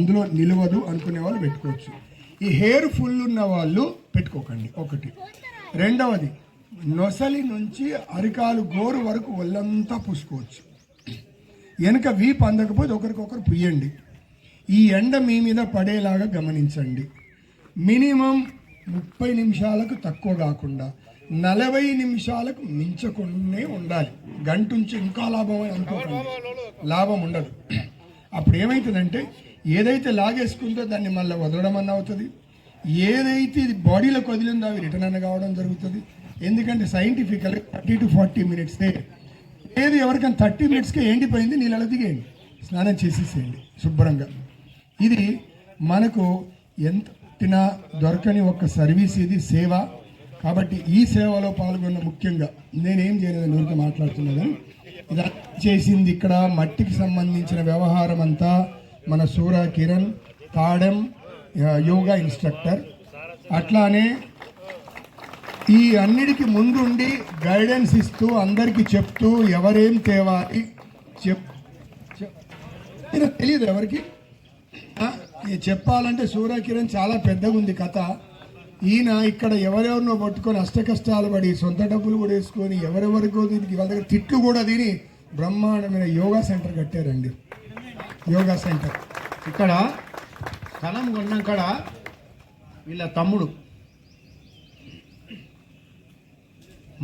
అందులో నిలవదు అనుకునే వాళ్ళు పెట్టుకోవచ్చు. ఈ హెయిర్ ఫుల్ ఉన్న వాళ్ళు పెట్టుకోకండి. ఒకటి. రెండవది నొసలి నుంచి అరికాలు గోరు వరకు ఒళ్ళంతా పూసుకోవచ్చు. వెనక వీపు అందకపోతే ఒకరికొకరు పుయ్యండి. ఈ ఎండ మీ మీద పడేలాగా గమనించండి. మినిమం ముప్పై నిమిషాలకు తక్కువ కాకుండా నలభై నిమిషాలకు మించకుండానే ఉండాలి. గంట నుంచి ఇంకా లాభం అని అనుకోకండి. లాభం ఉండదు. అప్పుడు ఏమవుతుందంటే ఏదైతే లాగేసుకుందో దాన్ని మళ్ళీ వదలడం అన్న అవుతుంది. ఏదైతే ఇది బాడీలోకి వదిలిందో అవి రిటర్న్ అన్న కావడం జరుగుతుంది. ఎందుకంటే సైంటిఫికల్ థర్టీ టు ఫార్టీ మినిట్సే ఏది ఎవరికైనా థర్టీ మినిట్స్కే ఎండిపోయింది నీళ్ళలో దిగేయండి. స్నానం చేసేసేయండి శుభ్రంగా. ఇది మనకు ఎంత పుట్టినా దొరకని ఒక సర్వీస్ ఇది సేవ. కాబట్టి ఈ సేవలో పాల్గొన్న ముఖ్యంగా నేనేం చేయలేదు నూరితో మాట్లాడుతున్నాను. ఇది చేసింది ఇక్కడ మట్టికి సంబంధించిన వ్యవహారం అంతా మన సూర్య కిరణ్ తాడెం యోగా ఇన్స్ట్రక్టర్. అట్లానే ఈ అన్నిటికి ముందుండి గైడెన్స్ ఇస్తూ అందరికీ చెప్తూ ఎవరేం తేవాలి చెప్ తెలియదు ఎవరికి? చెప్పాలంటే సూర్య చెప్పాలంటే సూర్యకిరణ్ చాలా పెద్దగా ఉంది కథ. ఈయన ఇక్కడ ఎవరెవరినో పట్టుకొని అష్ట కష్టాలు పడి సొంత డబ్బులు కూడా వేసుకొని ఎవరెవరికో దీనికి వాళ్ళ దగ్గర తిట్లు కూడా తిని బ్రహ్మాండమైన యోగా సెంటర్ కట్టారండి. Yoga centre. ఇక్కడ స్థలం కొన్నాకడ వీళ్ళ తమ్ముడు.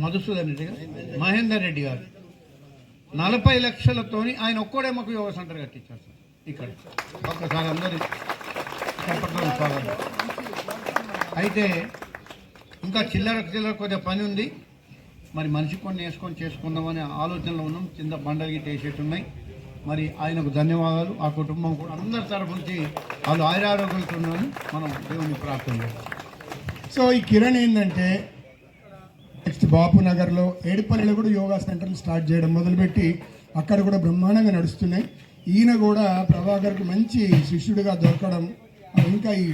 మధుసూదన్ రెడ్డి గారు. మహేందర్ రెడ్డి గారు. నలభై లక్షలతోని ఆయన ఒక్కడే మాకు యోగా సెంటర్ కట్టించారు సార్. ఇక్కడ. ఒక్కసారి అందరి చెప్పడం స్వాగతం. అయితే ఇంకా చిల్లర చిల్లర కొద్దిగా పని ఉంది. మరి మనిషి కొన్ని వేసుకొని చేసుకుందామనే ఆలోచనలో ఉన్నాం. కింద బండలు గిట్ట వేసేట్టున్నాయి ఉన్నాయి. మరి ఆయనకు ధన్యవాదాలు. ఆ కుటుంబం కూడా అందరి తరఫు నుంచి వాళ్ళు ఆయురారోగ్యంతో మనం దేవుని ప్రార్థన సో ఈ కిరణ్ ఏంటంటే నెక్స్ట్ బాపు నగర్లో ఏడుపల్లిలో కూడా యోగా సెంటర్లు స్టార్ట్ చేయడం మొదలుపెట్టి అక్కడ కూడా బ్రహ్మాండంగా నడుస్తున్నాయి. ఈయన కూడా ప్రభాకర్కి మంచి శిష్యుడిగా దొరకడం ఇంకా ఈ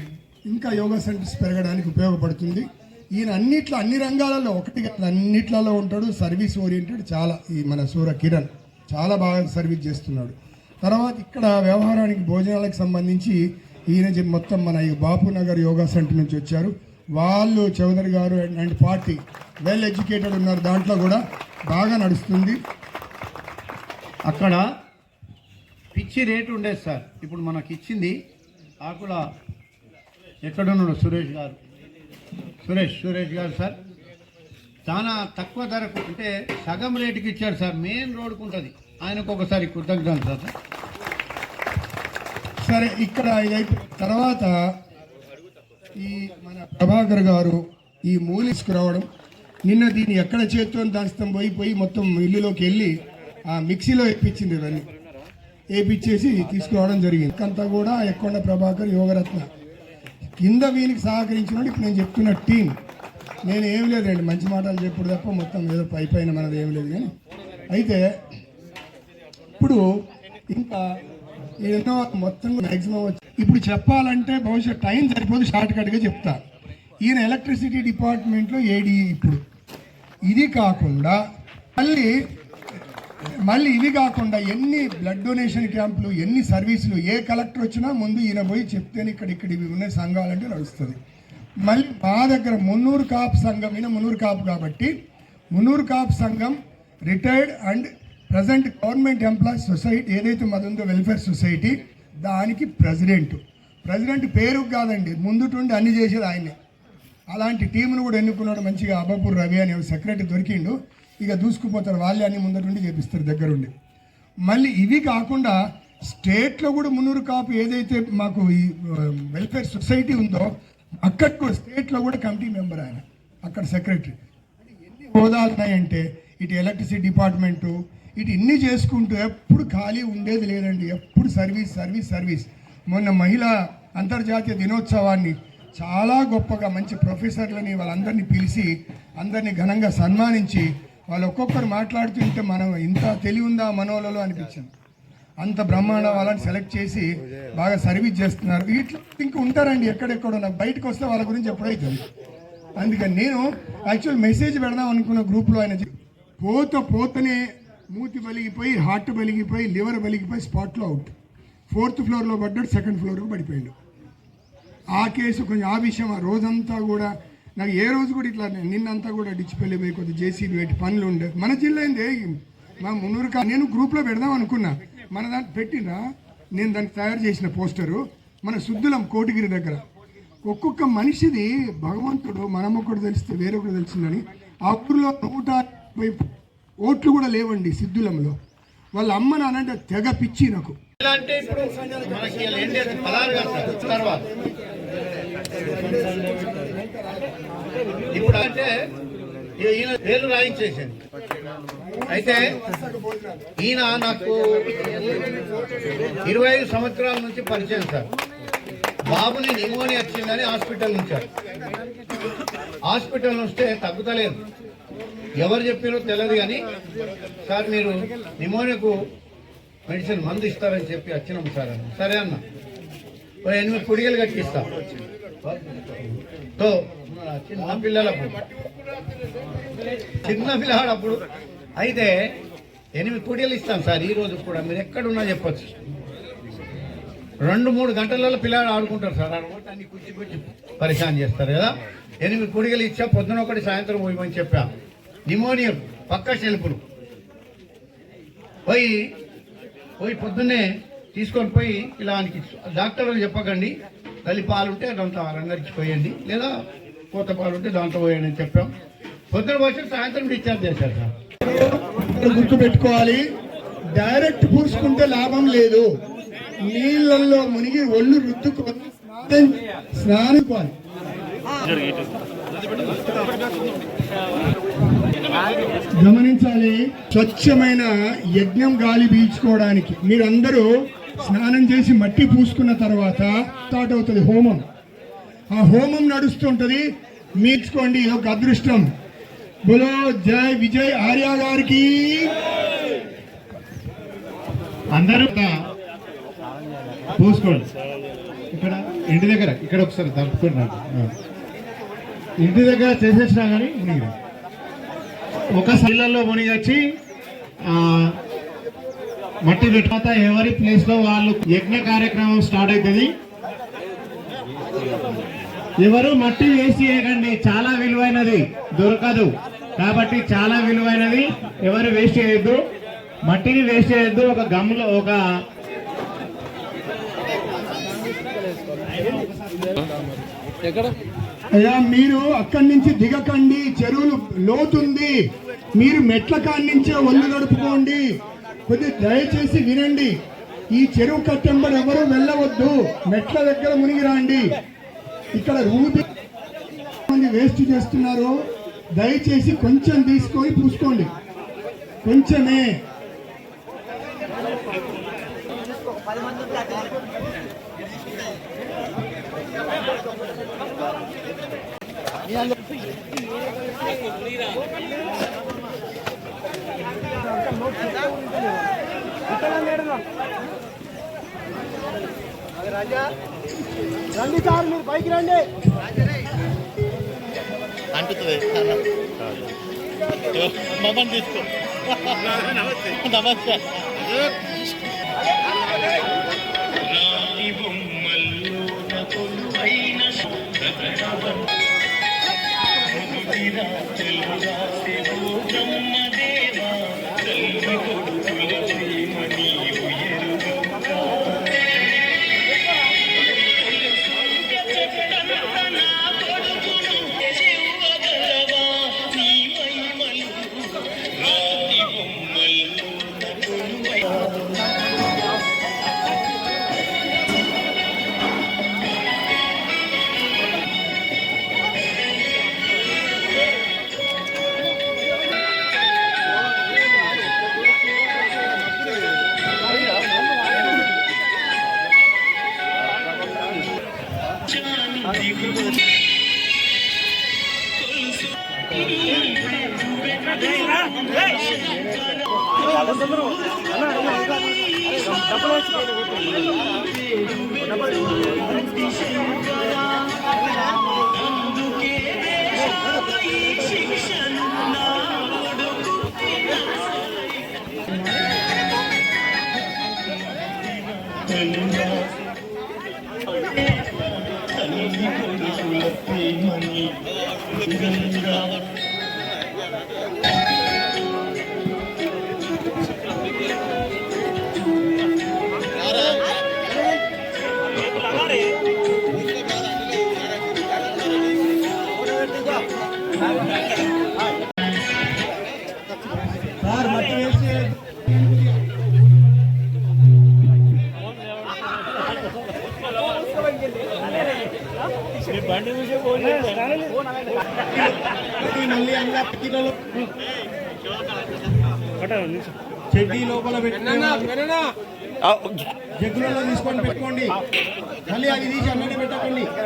ఇంకా యోగా సెంటర్స్ పెరగడానికి ఉపయోగపడుతుంది. ఈయన అన్నిట్లో అన్ని రంగాలలో ఒకటి అన్నిట్లలో ఉంటాడు సర్వీస్ ఓరియంటెడ్ చాలా ఈ మన సూర్య కిరణ్. చాలా బాగా సర్వీస్ చేస్తున్నాడు. తర్వాత ఇక్కడ వ్యవహారానికి భోజనాలకు సంబంధించి ఈయన మొత్తం మన ఈ బాపు నగర్ యోగా సెంటర్ నుంచి వచ్చారు. వాళ్ళు చౌదరి గారు and- and party well educated ఉన్నారు. దాంట్లో కూడా బాగా నడుస్తుంది. అక్కడ పిచ్చి రేటు ఉండేది సార్. ఇప్పుడు మనకి ఇచ్చింది ఆకుల ఎక్కడున్నాడు సురేష్ గారు? సురేష్ సురేష్ గారు సార్. చాలా తక్కువ ధరకు అంటే సగం రేటుకి ఇచ్చాడు సార్. మెయిన్ రోడ్కు ఉంటుంది. ఆయనకు ఒకసారి కృతజ్ఞతలు సార్. సరే ఇక్కడ ఇది తర్వాత ఈ మన ప్రభాకర్ గారు ఈ మూలిస్కు రావడం. నిన్న దీన్ని ఎక్కడ చేత్తో దాస్తాం పోయి పోయి మొత్తం ఇల్లులోకి వెళ్ళి ఆ మిక్సీలో వేయించింది ఇవన్నీ. వేపించేసి తీసుకురావడం జరిగింది. అంతా కూడా ఎక్కొండ ప్రభాకర్ యోగరత్న. కింద వీనికి సహకరించిన ఇప్పుడు నేను చెప్తున్న టీం. నేను ఏం లేదండి మంచి మాటలు చెప్పుడు తప్ప మొత్తం ఏదో పై పైన మనది ఏం లేదు కానీ. అయితే ఇప్పుడు ఇంకా ఎన్నో మొత్తం మ్యాక్సిమం వచ్చి ఇప్పుడు చెప్పాలంటే బహుశా టైం సరిపోదు షార్ట్ కట్గా చెప్తా. ఈయన ఎలక్ట్రిసిటీ డిపార్ట్మెంట్లో ఏడీ ఇప్పుడు. ఇది కాకుండా మళ్ళీ మళ్ళీ ఇవి కాకుండా ఎన్ని బ్లడ్ డొనేషన్ క్యాంపులు ఎన్ని సర్వీసులు ఏ కలెక్టర్ వచ్చినా ముందు ఈయన పోయి చెప్తేనే ఇక్కడ ఇక్కడ ఇవి ఉన్నాయి సంఘాలంటే నడుస్తుంది. మళ్ళీ మా దగ్గర మున్నూరు కాపు సంఘం ఈయన మున్నూరు కాపు కాబట్టి మున్నూరు కాపు సంఘం retired and present government employees society ఏదైతే మాది ఉందో వెల్ఫేర్ సొసైటీ దానికి ప్రెసిడెంట్ ప్రెసిడెంట్ పేరు కాదండి ముందుటుండి అన్ని చేసేది ఆయనే. అలాంటి టీంను కూడా ఎన్నుకున్నాడు మంచిగా అబ్బాపూర్ రవి అనే సెక్రటరీ దొరికిండు. ఇక దూసుకుపోతారు వాళ్ళే అన్ని ముందటుండి చేపిస్తారు దగ్గరుండి. మళ్ళీ ఇవి కాకుండా స్టేట్లో కూడా మున్నూరు కాపు ఏదైతే మాకు ఈ వెల్ఫేర్ సొసైటీ ఉందో అక్కడ కూడా స్టేట్లో కూడా కమిటీ మెంబర్ ఆయన అక్కడ సెక్రటరీ. ఎన్ని హోదాలు ఉన్నాయంటే ఇటు ఎలక్ట్రిసిటీ డిపార్ట్మెంటు ఇటు ఇన్ని చేసుకుంటూ ఎప్పుడు ఖాళీ ఉండేది లేదండి. ఎప్పుడు సర్వీస్ సర్వీస్ సర్వీస్. మొన్న మహిళా అంతర్జాతీయ దినోత్సవాన్ని చాలా గొప్పగా మంచి ప్రొఫెసర్లని వాళ్ళందరినీ పిలిచి అందరినీ ఘనంగా సన్మానించి వాళ్ళు ఒక్కొక్కరు మాట్లాడుతుంటే మనం ఇంత తెలివి ఉందా మనోళ్ళలో అనిపించింది. అంత బ్రహ్మాండ వాళ్ళని సెలెక్ట్ చేసి బాగా సర్వీస్ చేస్తున్నారు. ఇట్లా ఇంకా ఉంటారండి ఎక్కడెక్కడ. నాకు బయటకు వస్తే వాళ్ళ గురించి ఎప్పుడైతుంది? అందుకని నేను యాక్చువల్ మెసేజ్ పెడదాం అనుకున్న గ్రూప్లో ఆయన పోత పోతనే మూతి బలిగిపోయి హార్ట్ బలిగిపోయి లివర్ బలిగిపోయి స్పాట్లో అవుట్ ఫోర్త్ ఫ్లోర్లో పడ్డాడు సెకండ్ ఫ్లోర్లో పడిపోయాడు. ఆ కేసు కొంచెం ఆ విషయం ఆ రోజంతా కూడా నాకు ఏ రోజు కూడా ఇట్లా నిన్నంతా కూడా డిచ్చిపల్లి పోయి కొద్దిగా జేసీబీ పెట్టి పనులు ఉండే. మన జిల్లా ఏంది? మా మున్నూరు నేను గ్రూప్లో పెడదాం అనుకున్నా. మన దాంట్లో పెట్టినా నేను దానికి తయారు చేసిన పోస్టరు మన శుద్ధులం కోటిగిరి దగ్గర. ఒక్కొక్క మనిషిది భగవంతుడు మనమొక్కడు తెలిస్తే వేరొకడు తెలిసిందని. ఆ ఊరిలో నూట ఓట్లు కూడా లేవండి సిద్ధులంలో వాళ్ళ అమ్మ నానంటే తెగ పిచ్చి నాకు. అంటే ఇప్పుడు మనకి అంటే ఇప్పుడు అంటే ఈయన పేర్లు రాయించేసింది అయితే ఈయన నాకు ఇరవై ఐదు సంవత్సరాల నుంచి పరిచయం సార్. బాబుని నిమోనియా వచ్చిందని హాస్పిటల్ ఉంచారు హాస్పిటల్ వస్తే తగ్గుతలేదు. ఎవరు చెప్పారో తెలియదు కానీ సార్ మీరు నిమోనియాకు మెడిసిన్ మందు ఇస్తారని చెప్పి వచ్చినాం సార్ అన్న సరే అన్న. ఎనిమిది పొడిగలు కట్టిస్తా. తో చిన్న పిల్లలప్పుడు. చిన్న పిల్లవాడప్పుడు అయితే ఎనిమిది పొడిగలు ఇస్తాను సార్ ఈ రోజు కూడా మీరు ఎక్కడున్నా చెప్పొచ్చు. రెండు మూడు గంటలలో పిల్లలు ఆడుకుంటారు సార్ ఆడుకుంటే అన్ని కుచ్చి కుచ్చి పరిశాన్ చేస్తారు కదా. ఎనిమిది కుడిగలు ఇచ్చా పొద్దున ఒకటి సాయంత్రం పోయమని చెప్పా. నిమోనియా పక్క చెలుపులు. పోయి పోయి పొద్దున్నే తీసుకొని పోయి ఇలా అనిపించు. డాక్టర్లు చెప్పకండి తల్లి పాలు ఉంటే దాంట్లో రంగరించి పోయండి. లేదా కొత్త పాలు ఉంటే దాంట్లో పోయాడని చెప్పాం. పొద్దున పోసి సాయంత్రం డిశ్చార్జ్ చేశారు సార్. గుర్తు పెట్టుకోవాలి డైరెక్ట్ పూసుకుంటే లాభం లేదు. నీళ్ళల్లో మునిగి ఒళ్ళు రుద్దుకొని స్నానుకోవాలి. గమనించాలి స్వచ్ఛమైన యజ్ఞం గాలి పీల్చుకోవడానికి. మీరందరూ స్నానం చేసి మట్టి పూసుకున్న తర్వాత స్టార్ట్ అవుతుంది హోమం. ఆ హోమం నడుస్తుంటది. మీర్చుకోండి ఇది ఒక అదృష్టం. బులో జై విజయ్ ఆర్య గారికి. అందరూ పూసుకోండి. ఇక్కడ ఇంటి దగ్గర ఇక్కడ ఒకసారి తలుపుకున్నాడు ఇంటి దగ్గర చేసేసినా కానీ మునిగి ఒక శైలంలో మునిగొచ్చి మట్టి పెట్టాత ఎవరి ప్లేస్లో వాళ్ళు యజ్ఞ కార్యక్రమం స్టార్ట్ అవుతుంది ఎవరు మట్టి వేసి చేయకండి చాలా విలువైనది. దొరకదు. కాబట్టి చాలా విలువైనది. ఎవరు వేస్ట్ చేయొద్దు. మట్టిని వేస్ట్ చేయొద్దు. ఒక గమ్లో ఒక అయ్యా మీరు అక్కడి నుంచి దిగకండి. చెరువులు లోతుంది. మీరు మెట్ల కాడి నుంచే ఒళ్ళు గడుపుకోండి కొద్ది దయచేసి వినండి. ఈ చెరువు కట్టెంబడి ఎవరు వెళ్ళవద్దు. మెట్ల దగ్గర మునిగి రాండి. ఇక్కడ రూపి మంది వేస్ట్ చేస్తున్నారు. దయచేసి కొంచెం తీసుకొని పూసుకోండి కొంచెమే. రండి సార్ మీరు పైకి రండి. అంటుతుంది మమ్మల్ని తీసుకో. నమస్తే. తల్లి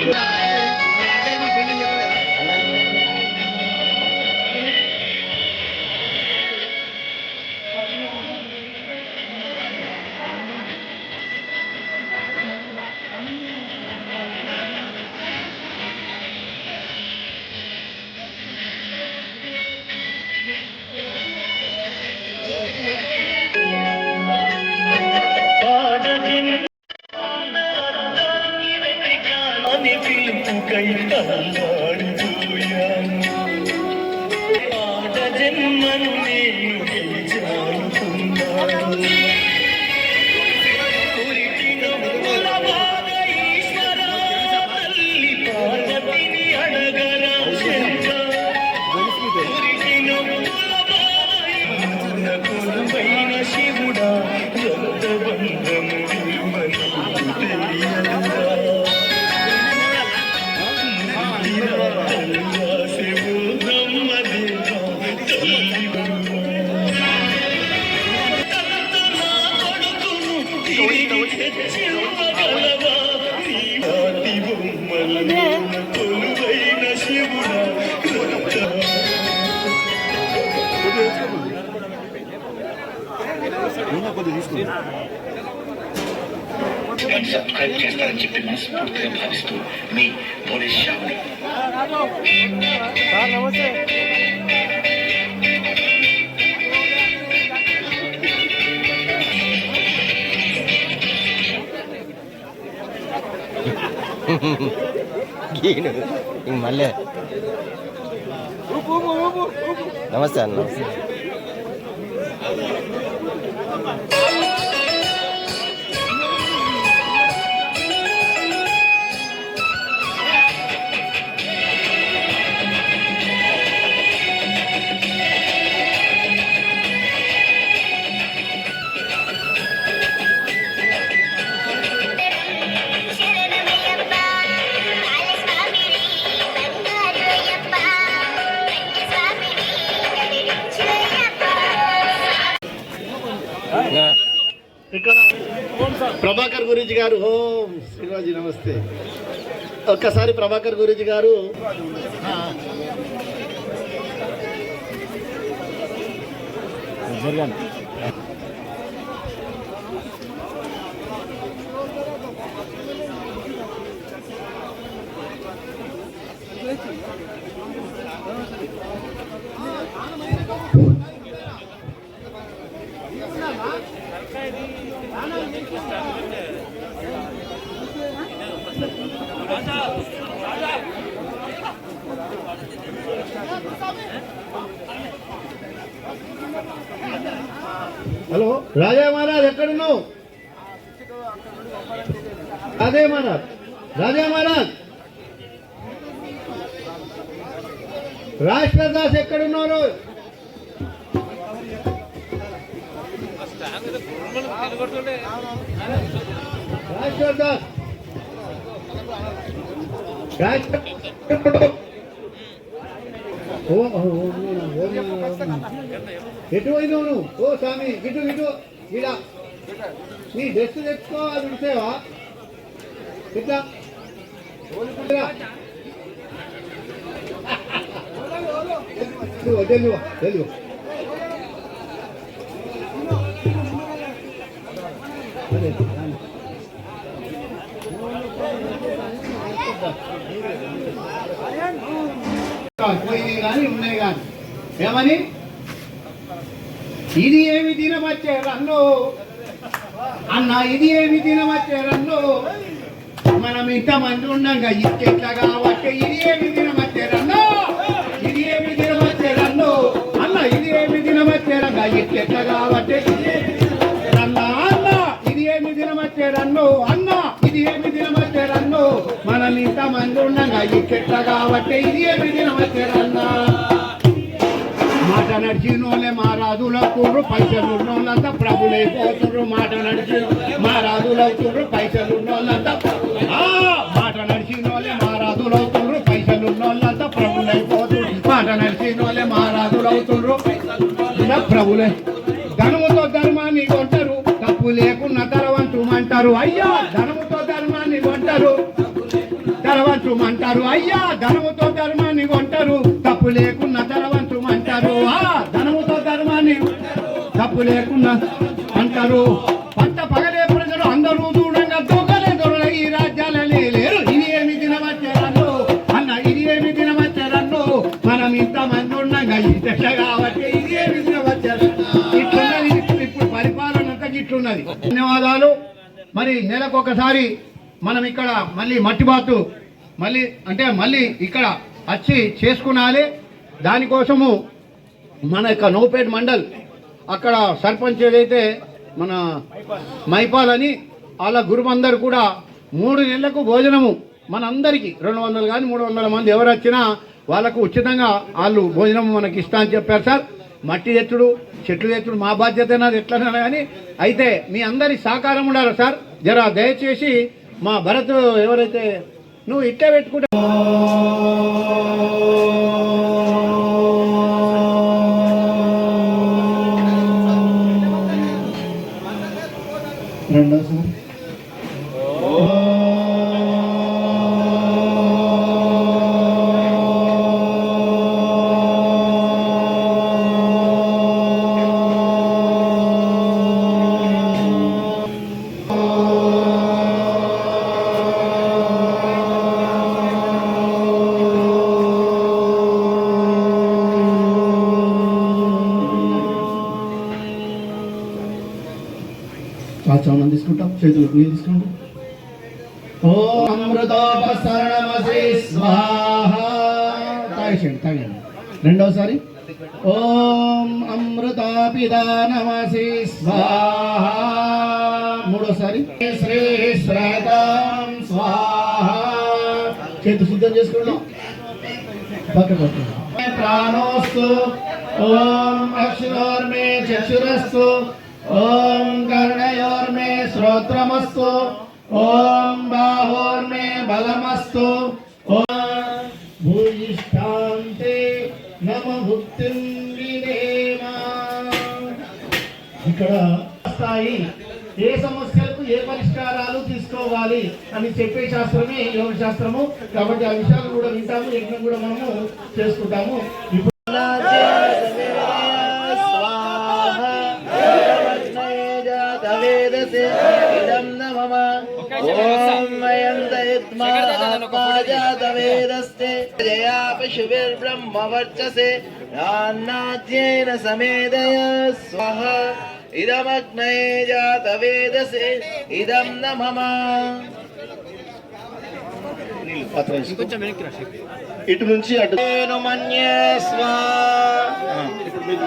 మట్టి వేసి సబ్స్క్రైబ్ చేస్తారని చెప్పి మనస్ఫూర్తిగా భావిస్తూ మీ పోలీస్ షాప్ మళ్ళీ. ఊపు నమస్తే అన్న. గురించి గారు ఓం శ్రీరాజీ నమస్తే. ఒక్కసారి ప్రభాకర్ గురించి గారు. హలో రాజా మహారాజ్ ఎక్కడున్నావు? అదే మహారాజ్. రాజా మహారాజ్. రాష్ట్ర దాస్ ఎక్కడున్నారు? రాష్ట్ర దాస్. రాష్ట్ర ఎటు పోయినావు ఓ స్వామి ఇటు ఇటు ఇలా నీ డ్రెస్ తెచ్చుకోవాలి అది ఇట్లా తెలుగు తెలుగు కానీ ఉన్నాయి కానీ. ఏమని? ఇది ఏమి తినవచ్చే రన్ను? అన్న ఇది ఏమి తినవచ్చే రన్ను? మనం ఇంతమంది ఉండగా ఇచ్చెట్లా కాబట్టి ఇది ఏమి తినవచ్చే రన్ను? ఇది ఏమి తినవచ్చే రన్ను? అన్న ఇది ఏమి తినవచ్చే రంగా? ఇచ్చెట్లా కాబట్టి అన్న అన్న ఇది ఏమి తినవచ్చే రన్ను? అన్న ఇది ఏమి తినవచ్చే రన్ను మనం ఇంతమంది ఉండగా ఇచ్చెట్లా కాబట్టి ఇది ఏమి తినవచ్చే మాట నడిచినోళ్ళే మా రాజులవుతుండ్రు పైసలు ఉన్నోళ్ళంతా ప్రభులైపోతుండ్రు మాట నడిచి మా రాజులవుతుండ్రు పైసలు ఉన్నోళ్ళంతా ఆ, మాట నడిచినోళ్ళే మా రాజులవుతుండ్రు పైసలు ఉన్నోళ్ళంతా ప్రభులైపోతుండ్రు మాట నడిచినోళ్ళే మా రాజులవుతుండ్రు ప్రభులే. ధనముతో ధర్మాన్ని కొంటారు తప్పు లేకున్న తరవంచుమంటారు అయ్యా ధనము ధనవంతుమంటారు అయ్యా ధనముతో ధర్మాన్ని కొంటారు. తప్పు లేకున్న ధనవంతుమంటారు. ఆ ధనముతో ధర్మాన్ని తప్పు లేకున్నా అంటారు. పంట పగలే ప్రజలు అందరూ దూరంగా దొంగలే దొరల ఈ రాజ్యాలనే లేరు. ఇది ఏమి తినవచ్చారన్ను అన్న ఇది ఏమి తినవచ్చారన్ను మనం ఇంతమంది ఉండగా ఇంత కాబట్టి ఇది ఏమి తినవచ్చారు ఇట్లున్నది ఇప్పుడు పరిపాలన అంతా ఇట్లున్నది. ధన్యవాదాలు. మరి నెలకొకసారి మనం ఇక్కడ మళ్ళీ మట్టిబాతు మళ్ళీ అంటే మళ్ళీ ఇక్కడ వచ్చి చేసుకునాలి. దానికోసము మన యొక్క నోపేట్ మండల్ అక్కడ సర్పంచ్ ఏదైతే మన మైపాల్ అని వాళ్ళ గురుమందరు కూడా మూడు నెలలకు భోజనము. మనందరికీ రెండు వందలు కానీ మూడు వందల మంది ఎవరు వచ్చినా వాళ్ళకు ఉచితంగా వాళ్ళు భోజనం మనకి ఇస్తా అని చెప్పారు సార్. మట్టి తెచ్చుడు చెట్లు తెచ్చుడు మా బాధ్యత నాది ఎట్లన్నా కానీ. అయితే మీ అందరి సహకారం ఉండాలి సార్. జర దయచేసి మా భరత్ ఎవరైతే నువ్వు ఇట్టే పెట్టుకుంటే అమృతోపసరణమసి స్వాహ తాగేసేయండి తాగండి రెండోసారి ఓం అమృతాపిదానమసి స్వాహా మూడోసారి శ్రీ శ్రతం స్వాహా చేతి శుద్ధం చేసుకుంటాం పక్క పక్క ప్రాణోస్తు ఓం అక్షరోర్మే చక్షురస్తు ఓం కర్ణయోర్మే శ్రోత్రమస్తు. ఓం బాహోర్మే బలమస్తు. ఓం నమ భుక్తిం ఇక్కడ స్థాయి ఏ సమస్యలకు ఏ పరిష్కారాలు తీసుకోవాలి అని చెప్పే శాస్త్రమే యోగ శాస్త్రము. కాబట్టి ఆ విషయాలు కూడా వింటాము యజ్ఞం కూడా మనము చేసుకుంటాము. ఇప్పుడు ేదస్తే జయాపి శుభిర్బ్రహ్మవర్చసే నాన్నాధ్యేన సమేదయ స్వహ ఇదమగ్నే జాత వేదసే ఇదం న మమ ఇటు నుంచి అటు నేను మన్యే స్వా ఇప్పుడు మీరు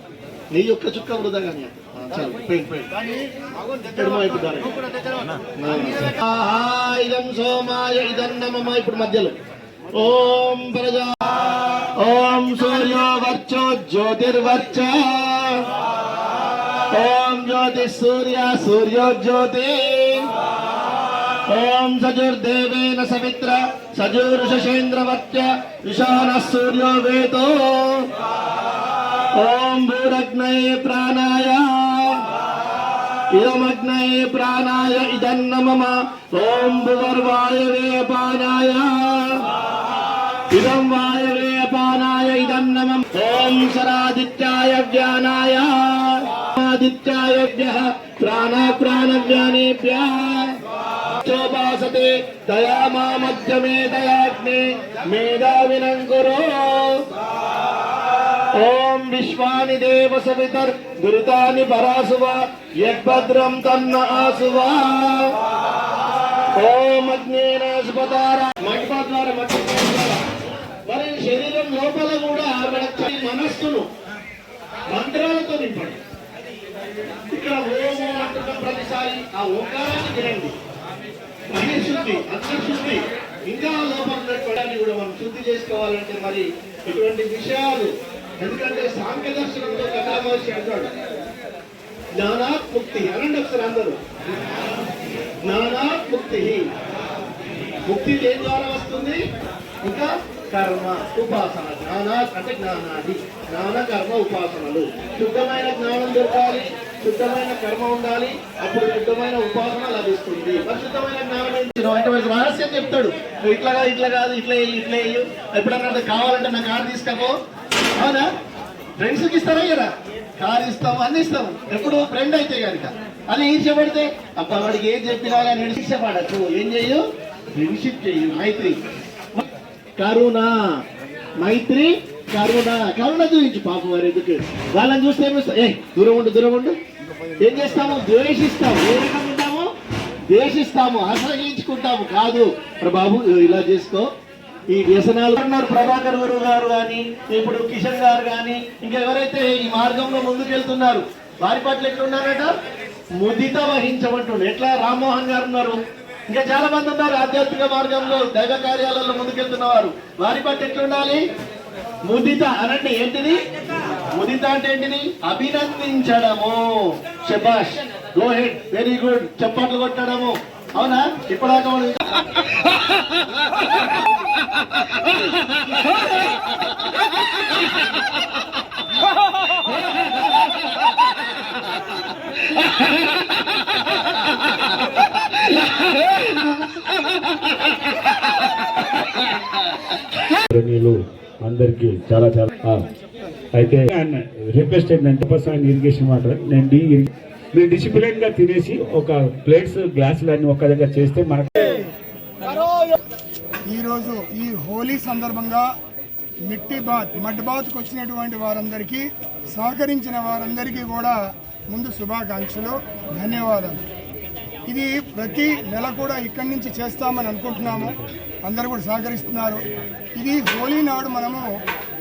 నీ యొక్క చుక్క వృధా కానీ ఇదం సోమాయ ఇదం నమమ ఇప్పుడు మధ్యలో ఓం ప్రజా ఓం సూర్యో వర్చో జ్యోతిర్వర్చ ఓం జ్యోతి సూర్య సూర్యో జ్యోతి ఓం సజుర్దేవేన సమిత్ర సజుర్షేంద్రవర్త్య విశాన సూర్యో వేదో ఓం భూరగ్నయే ప్రాణాయ. ఇదమగ్నయే ప్రాణాయ ఇదన్న మమ ఓం భువర్వాయవే పానాయ ఇదం వాయవే పానాయ ఇదన్నమం ఓం సరాదిత్యాయ వ్యానాయ ఆదిత్యాయ వ్యః ప్రాణ ప్రాణవ్యానేభ్య చోపాసతే దయామా మధ్యమే దయాగ్నే మేధావినం కురో. ఓం విశ్వాని దేవ సవితర్ దురితాని పరాసువ యద్భద్రం తన్న ఆసువ ఓం అగ్నేన సుపతార మహిమ ద్వారా ద్వారా మరి శరీరం లోపల కూడా మన మనస్సును మంత్రాలతో నింపండి. ఇక్కడ ఓము అంటున్న ప్రతిసారి ఆ ఓంకారాన్ని తినండి మహిశుద్ధి అంతర్శుద్ధి ఇంకా లోపల ఉన్నటువంటి కూడా మనం శుద్ధి చేసుకోవాలంటే మరి ఇటువంటి విషయాలు ఎందుకంటే సాంఖ్య దర్శనంతో కథా మహర్షి అంటాడు జ్ఞానాత్ముక్తి అనండి ఒకసారి అందరూ. జ్ఞానాత్ముక్తి ముక్తి దేని ద్వారా వస్తుంది? ఇంకా కర్మ ఉపాసన జ్ఞాన అంటే జ్ఞానాది. జ్ఞాన కర్మ ఉపాసనలు. శుద్ధమైన జ్ఞానం దొరకాలి శుద్ధమైన కర్మ ఉండాలి అప్పుడు శుద్ధమైన ఉపాసన లభిస్తుంది. పరిశుద్ధమైన జ్ఞానం ఏంటి? అంటే రహస్యం చెప్తాడు. ఇట్లా కాదు ఇట్లా కాదు ఇట్లా వెయ్యి ఇట్లా వెయ్యి. ఎప్పుడన్నా కావాలంటే నా కారు తీసుకపో అవునా? ఫ్రెండ్స్కి ఇస్తారా కదా కారు ఇస్తాము అన్ని ఇస్తాము ఎప్పుడు ఫ్రెండ్ అయితే కనుక అది ఈర్ష్యపడితే అబ్బా వాడికి ఏం చెప్పినా కానీ ఈర్ష్యపడచ్చు ఏం చెయ్యు? ఫ్రెండ్షిప్ చెయ్యు మైత్రి. కరుణ. మైత్రి కరుణ. కరుణ చూపించు పాపం వారి ఎందుకు వాళ్ళని చూస్తే ఏమిస్తా ఏ దూరం ఉండు దూరం ఉండు. ఏం చేస్తాము? ద్వేషిస్తాము. ఏ రకంగా ఉంటాము? ద్వేషిస్తాము. అసహించుకుంటాము కాదు. "రా బాబు ఇలా చేసుకో. ఈ వ్యసనాలు ఉన్నారు. ప్రభాకర్ గురువు గారు కానీ ఇప్పుడు కిషన్ గారు కానీ ఇంకెవరైతే ఈ మార్గంలో ముందుకెళ్తున్నారు? వారి పట్ల ఎట్లున్నారట? ముదిత వహించమంటుండే. ఎట్లా? రామ్మోహన్ గారు ఉన్నారు. ఇంకా చాలా మంది ఉన్నారు ఆధ్యాత్మిక మార్గంలో దైవ కార్యాలలో ముందుకెళ్తున్న వారు వారి పట్ల ఎట్లుండాలి? ముదిత అనండి ఏంటిది? ముదిత అంటే ఏంటిది? అభినందించడము. శబాష్ గో హెడ్ వెరీ గుడ్ చప్పట్లు కొట్టడము. అవునా? ఇప్పటిదాకా మనం అందరికీ చాలా చాలా అయితే రిక్వెస్ట్ ఏంటంటే ఫస్ట్ ఇరిగేషన్ వాటర్ నేను డి మీరు డిసిప్లిన్గా తినేసి ఒక ప్లేట్స్ గ్లాసులు అన్ని ఒక దగ్గర చేస్తే మనకు ఈరోజు ఈ హోలీ సందర్భంగా మిట్టి బాత్ మడ్ బాత్కు వచ్చినటువంటి వారందరికీ సహకరించిన వారందరికీ కూడా ముందు శుభాకాంక్షలు ధన్యవాదాలు. ఇది ప్రతి నెల కూడా ఇక్కడి నుంచి చేస్తామని అనుకుంటున్నాము. అందరూ కూడా సహకరిస్తున్నారు. ఇది హోలీ నాడు మనము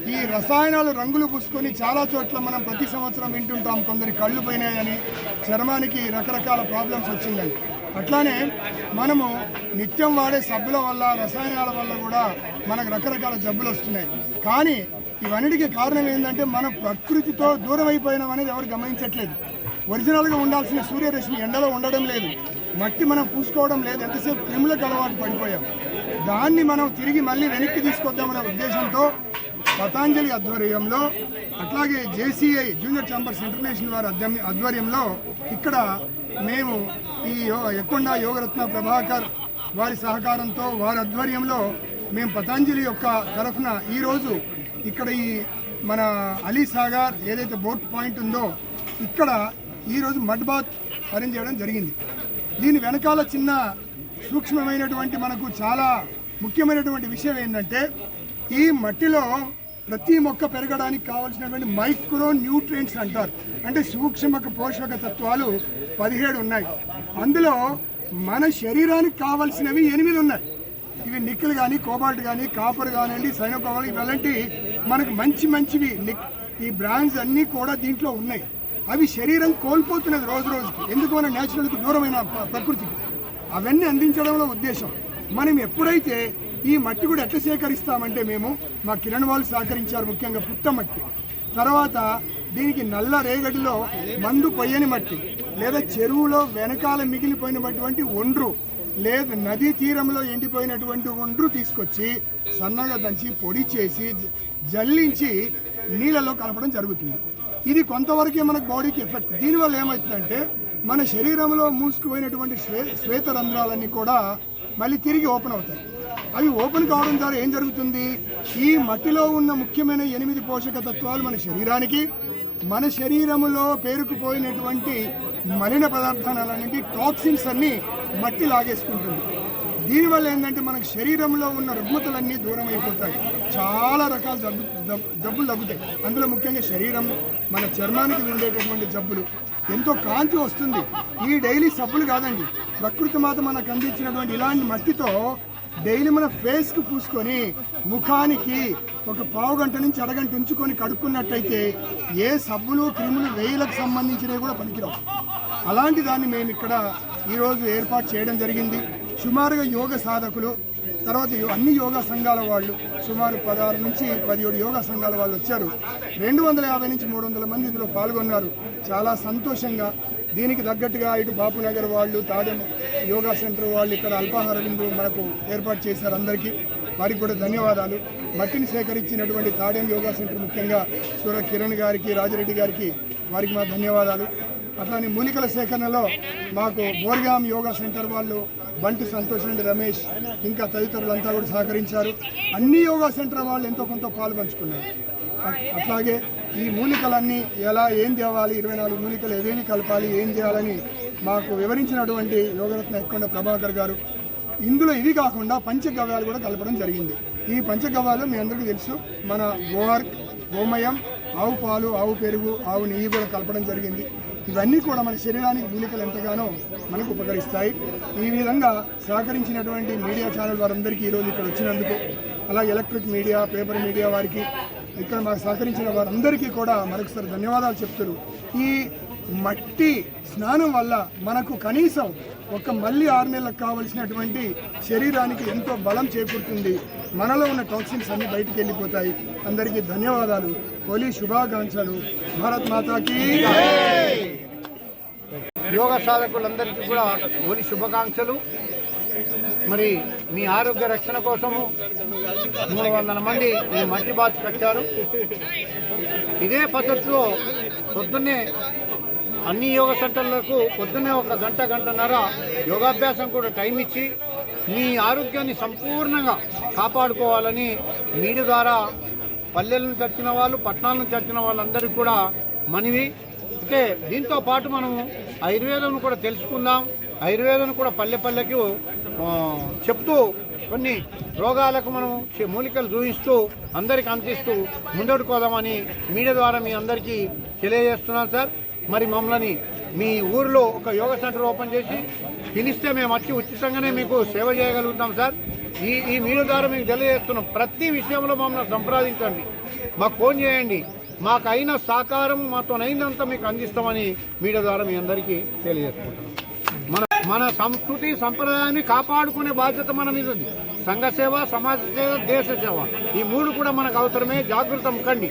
ఈ రసాయనాలు రంగులు పూసుకొని చాలా చోట్ల మనం ప్రతి సంవత్సరం వింటుంటాం కొందరి కళ్ళు పోయినాయని చర్మానికి రకరకాల ప్రాబ్లమ్స్ వచ్చిందని. అట్లానే మనము నిత్యం వాడే సబ్బుల వల్ల రసాయనాల వల్ల కూడా మనకు రకరకాల జబ్బులు వస్తున్నాయి. కానీ ఇవన్నిటికీ కారణం ఏంటంటే మనం ప్రకృతితో దూరం అయిపోయినాం అనేది ఎవరు గమనించట్లేదు. ఒరిజినల్గా ఉండాల్సిన సూర్యరశ్మి ఎండలో ఉండడం లేదు. మట్టి మనం పూసుకోవడం లేదు. ఎంతసేపు క్రిములకు అలవాటు పడిపోయాం. దాన్ని మనం తిరిగి మళ్ళీ వెనక్కి తీసుకొద్దామనే ఉద్దేశంతో పతాంజలి ఆధ్వర్యంలో అట్లాగే జేసీఐ జూనియర్ ఛాంబర్స్ ఇంటర్నేషనల్ వారి అధ్య- ఆధ్వర్యంలో ఇక్కడ మేము ఈ యో- ఎక్కొండ యోగరత్న ప్రభాకర్ వారి సహకారంతో వారి ఆధ్వర్యంలో మేము పతాంజలి యొక్క తరఫున ఈరోజు ఇక్కడ ఈ మన అలీ సాగర్ ఏదైతే బోట్ పాయింట్ ఉందో ఇక్కడ ఈరోజు మడ్ బాత్ అరేంజ్ చేయడం జరిగింది. దీని వెనకాల చిన్న సూక్ష్మమైనటువంటి మనకు చాలా ముఖ్యమైనటువంటి విషయం ఏంటంటే ఈ మట్టిలో ప్రతి మొక్క పెరగడానికి కావాల్సినటువంటి మైక్రో న్యూట్రియంట్స్ అంటారు. అంటే సూక్ష్మ పోషక తత్వాలు పదిహేడు ఉన్నాయి. అందులో మన శరీరానికి కావాల్సినవి ఎనిమిది ఉన్నాయి. ఇవి నిక్కలు కానీ కోబాల్ట్ కానీ కాపర్ కానివ్వండి సైనోకోవాల్ ఇవలాంటి మనకు మంచి మంచివి. నిక్ ఈ బ్రాండ్స్ అన్నీ కూడా దీంట్లో ఉన్నాయి. అవి శరీరం కోల్పోతున్నది రోజు రోజుకి. ఎందుకు మన నేచురల్కి దూరమైన ప్రకృతికి. అవన్నీ అందించడంలో ఉద్దేశం. మనం ఎప్పుడైతే ఈ మట్టి కూడా ఎట్లా సేకరిస్తామంటే మేము మా కిరణ్ వాళ్ళు సహకరించారు ముఖ్యంగా పుట్ట మట్టి. తర్వాత దీనికి నల్ల రేగడిలో మందు పొయ్యని మట్టి లేదా చెరువులో వెనకాల మిగిలిపోయినటువంటి ఒండ్రు లేదు నదీ తీరంలో ఎండిపోయినటువంటి ఒండ్రు తీసుకొచ్చి సన్నగా దంచి పొడి చేసి జల్లించి నీళ్ళలో కలపడం జరుగుతుంది. ఇది కొంతవరకే మనకు బాడీకి ఎఫెక్ట్. దీనివల్ల ఏమవుతుందంటే మన శరీరంలో మూసుకుపోయినటువంటి శ్వే శ్వేత రంధ్రాలన్నీ కూడా మళ్ళీ తిరిగి ఓపెన్ అవుతాయి. అవి ఓపెన్ కావడం ద్వారా ఏం జరుగుతుంది? ఈ మట్టిలో ఉన్న ముఖ్యమైన ఎనిమిది పోషక తత్వాలు మన శరీరానికి మన శరీరములో పేరుకుపోయినటువంటి మలిన పదార్థాలన్నింటి టాక్సిన్స్ అన్నీ మట్టి లాగేసుకుంటుంది. దీనివల్ల ఏంటంటే మనకు శరీరంలో ఉన్న రుగ్మతలన్నీ దూరం అయిపోతాయి చాలా రకాల జబ్బు జబ్బులు తగ్గుతాయి. అందులో ముఖ్యంగా శరీరం మన చర్మానికి ఉండేటటువంటి జబ్బులు. ఎంతో కాంతి వస్తుంది. ఈ డైలీ సబ్బులు కాదండి. ప్రకృతి మాత మనకు అందించినటువంటి ఇలాంటి మట్టితో డైలీ మన ఫేస్కి పూసుకొని ముఖానికి ఒక పావు గంట నుంచి అరగంట ఉంచుకొని కడుక్కున్నట్టయితే ఏ సబ్బులు క్రిములు వేయిలకు సంబంధించినవి కూడా పనికిరావు. అలాంటి దాన్ని మేము ఇక్కడ ఈరోజు ఏర్పాటు చేయడం జరిగింది. సుమారుగా యోగ సాధకులు తర్వాత అన్ని యోగా సంఘాల వాళ్ళు సుమారు పదహారు నుంచి పదిహేడు యోగా సంఘాల వాళ్ళు వచ్చారు. రెండు వందల యాభై నుంచి మూడు వందల మంది ఇందులో పాల్గొన్నారు. చాలా సంతోషంగా దీనికి తగ్గట్టుగా ఇటు బాపునగర్ వాళ్ళు తాడెం యోగా సెంటర్ వాళ్ళు ఇక్కడ అల్పాహార విందు మనకు ఏర్పాటు చేశారు అందరికీ. వారికి కూడా ధన్యవాదాలు. మట్టిని సేకరించినటువంటి తాడెం యోగా సెంటర్ ముఖ్యంగా సూర కిరణ్ గారికి రాజిరెడ్డి గారికి వారికి మా ధన్యవాదాలు. అట్లానే మూలికల సేకరణలో మాకు బోర్గాం యోగా సెంటర్ వాళ్ళు బంటి సంతోష్ అండ్ రమేష్ ఇంకా తదితరులంతా కూడా సహకరించారు. అన్ని యోగా సెంటర్ వాళ్ళు ఎంతో కొంత పాలు పంచుకున్నారు. అట్లాగే ఈ మూలికలన్నీ ఎలా ఏం తేవాలి? ఇరవై నాలుగు మూలికలు ఏవేమి కలపాలి ఏం చేయాలని మాకు వివరించినటువంటి యోగరత్న ఎక్కువ ప్రభాకర్ గారు. ఇందులో ఇవి కాకుండా పంచగవ్యాలు కూడా కలపడం జరిగింది. ఈ పంచగవ్యాలు మీ అందరికీ తెలుసు. మన గోవర్క్ గోమయం ఆవు పాలు ఆవు పెరుగు ఆవు నెయ్యి కూడా కలపడం జరిగింది. ఇవన్నీ కూడా మన శరీరానికి మూలికలు ఎంతగానో మనకు ఉపకరిస్తాయి. ఈ విధంగా సహకరించినటువంటి మీడియా ఛానల్ వారందరికీ ఈరోజు ఇక్కడ వచ్చినందుకు అలాగే ఎలక్ట్రిక్ మీడియా పేపర్ మీడియా వారికి ఇక్కడ మాకు సహకరించిన వారందరికీ కూడా మరొకసారి ధన్యవాదాలు చెప్తారు ఈ మట్టి స్నానం వల్ల మనకు కనీసం ఒక మళ్ళీ ఆరు నెలలకు కావలసినటువంటి శరీరానికి ఎంతో బలం చేకూరుతుంది. మనలో ఉన్న టాక్సిన్స్ అన్ని బయటికి వెళ్ళిపోతాయి. అందరికీ ధన్యవాదాలు. హోలీ శుభాకాంక్షలు. భారత్ మాతాకి యోగ సాధకులందరికీ కూడా హోలీ శుభాకాంక్షలు. మరి మీ ఆరోగ్య రక్షణ కోసము మూడు వందల మంది ఈ మంచి బాత్ కట్టారు. ఇదే పద్ధతిలో పొద్దున్నే అన్ని యోగ సెంటర్లకు పొద్దున్నే ఒక గంట గంటన్నర యోగాభ్యాసం కూడా టైం ఇచ్చి మీ ఆరోగ్యాన్ని సంపూర్ణంగా కాపాడుకోవాలని మీడియా ద్వారా పల్లెలను చచ్చిన వాళ్ళు పట్టణాలను చచ్చిన వాళ్ళందరికీ కూడా మనవి. అయితే దీంతో పాటు మనము ఆయుర్వేదం కూడా తెలుసుకుందాం. ఆయుర్వేదం కూడా పల్లె పల్లెకి చెప్తూ కొన్ని రోగాలకు మనం మూలికలు చూపిస్తూ అందరికి అందిస్తూ ముందడుకోదామని మీడియా ద్వారా మీ అందరికీ తెలియజేస్తున్నాను సార్. మరి మమ్మల్ని మీ ఊరిలో ఒక యోగా సెంటర్ ఓపెన్ చేసి పిలిస్తే మేము వచ్చి ఉచితంగానే మీకు సేవ చేయగలుగుతాం సార్. ఈ ఈ మీడియా ద్వారా మీకు తెలియజేస్తున్నాం. ప్రతి విషయంలో మమ్మల్ని సంప్రదించండి. మాకు ఫోన్ చేయండి. మాకు అయిన సహకారం మాతో మీకు అందిస్తామని మీడియా ద్వారా మీ అందరికీ తెలియజేస్తున్నాం మన సంస్కృతి సంప్రదాయాన్ని కాపాడుకునే బాధ్యత మన మీద ఉంది. సంఘ సేవ సమాజ సేవ దేశ సేవ. ఈ మూడు కూడా మనకు అవసరమే. జాగ్రత్త కండి